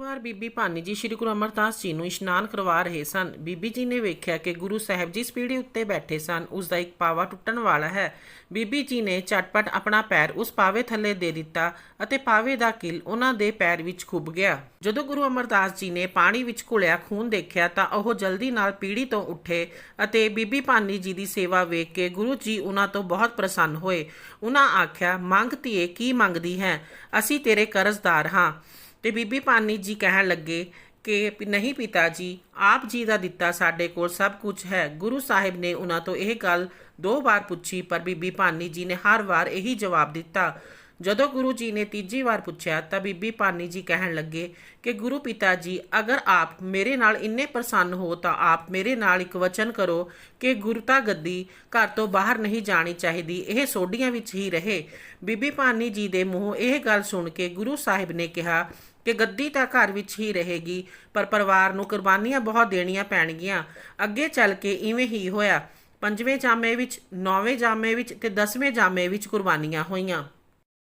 ਵਾਰ ਬੀਬੀ ਭਾਨੀ ਜੀ ਸ੍ਰੀ ਗੁਰੂ ਅਮਰਦਾਸ ਜੀ ਨੂੰ ਇਸ਼ਨਾਨ ਕਰਵਾ ਰਹੇ ਸਨ। ਬੀਬੀ ਜੀ ਨੇ ਵੇਖਿਆ ਕਿ ਗੁਰੂ ਸਾਹਿਬ ਜਿਸ ਪੀੜੀ ਉੱਤੇ ਬੈਠੇ ਸਨ। ਉਸ ਦਾ ਇੱਕ ਪਾਵਾ ਟੁੱਟਣ ਵਾਲਾ ਹੈ। ਬੀਬੀ ਜੀ ਨੇ ਝਟਪਟ ਆਪਣਾ ਪੈਰ ਉਸ ਪਾਵੇ ਥੱਲੇ ਦੇ ਦਿੱਤਾ ਅਤੇ ਪਾਵੇ ਦਾ ਕਿਲ ਉਹਨਾਂ ਦੇ ਪੈਰ ਵਿੱਚ ਖੁੱਭ ਗਿਆ। ਜਦੋਂ ਗੁਰੂ ਅਮਰਦਾਸ ਜੀ ਨੇ ਪਾਣੀ ਵਿੱਚ ਘੁਲਿਆ ਖੂਨ ਦੇਖਿਆ ਤਾਂ ਉਹ ਜਲਦੀ ਨਾਲ ਪੀੜੀ ਤੋਂ ਉੱਠੇ ਅਤੇ ਬੀਬੀ ਭਾਨੀ ਜੀ ਦੀ ਸੇਵਾ ਵੇਖ ਕੇ ਗੁਰੂ ਜੀ ਉਹਨਾਂ ਤੋਂ ਬਹੁਤ ਪ੍ਰਸੰਨ ਹੋਏ। ਉਹਨਾਂ ਆਖਿਆ, ਮੰਗ ਧੀਏ, ਕੀ ਮੰਗਦੀ ਹੈ? ਅਸੀਂ ਤੇਰੇ ਕਰਜ਼ਦਾਰ ਹਾਂ। ਤੇ ਬੀਬੀ ਪਾਨੀ ਜੀ ਕਹਿਣ ਲੱਗੇ ਕਿ ਨਹੀਂ ਪਿਤਾ ਜੀ, ਆਪ ਜੀ ਦਾ ਦਿੱਤਾ ਸਾਡੇ ਕੋਲ ਸਭ ਕੁਝ ਹੈ। ਗੁਰੂ ਸਾਹਿਬ ਨੇ ਉਹਨਾਂ ਤੋਂ ਇਹ ਗੱਲ ਦੋ ਵਾਰ ਪੁੱਛੀ, ਪਰ ਬੀਬੀ ਪਾਨੀ ਜੀ ਨੇ ਹਰ ਵਾਰ ਇਹੀ ਜਵਾਬ ਦਿੱਤਾ। ਜਦੋਂ ਗੁਰੂ ਜੀ ਨੇ ਤੀਜੀ ਵਾਰ ਪੁੱਛਿਆ, ਤਾਂ ਬੀਬੀ ਪਾਨੀ ਜੀ ਕਹਿਣ ਲੱਗੇ ਕਿ ਗੁਰੂ ਪਿਤਾ ਜੀ, ਅਗਰ ਆਪ ਮੇਰੇ ਨਾਲ ਇੰਨੇ ਪ੍ਰਸੰਨ ਹੋ, ਤਾਂ ਆਪ ਮੇਰੇ ਨਾਲ ਇੱਕ ਵਚਨ ਕਰੋ ਕਿ ਗੁਰਤਾ ਗੱਦੀ ਘਰ ਤੋਂ ਬਾਹਰ ਨਹੀਂ ਜਾਣੀ ਚਾਹੀਦੀ, ਇਹ ਸੋਢੀਆਂ ਵਿੱਚ ਹੀ ਰਹੇ। ਬੀਬੀ ਪਾਨੀ ਜੀ ਦੇ ਮੂੰਹੋਂ ਇਹ ਗੱਲ ਸੁਣ ਕੇ ਗੁਰੂ ਸਾਹਿਬ ਨੇ ਕਿਹਾ ਕਿ ਗੱਦੀ ਤਾਂ ਘਰ ਵਿੱਚ ਹੀ ਰਹੇਗੀ, ਪਰ ਪਰਿਵਾਰ ਨੂੰ ਕੁਰਬਾਨੀਆਂ ਬਹੁਤ ਦੇਣੀਆਂ ਪੈਣਗੀਆਂ। ਅੱਗੇ ਚੱਲ ਕੇ ਇਵੇਂ ਹੀ ਹੋਇਆ। ਪੰਜਵੇਂ ਜਾਮੇ ਵਿੱਚ, ਨੌਵੇਂ ਜਾਮੇ ਵਿੱਚ ਤੇ ਦਸਵੇਂ ਜਾਮੇ ਵਿੱਚ ਕੁਰਬਾਨੀਆਂ ਹੋਈਆਂ।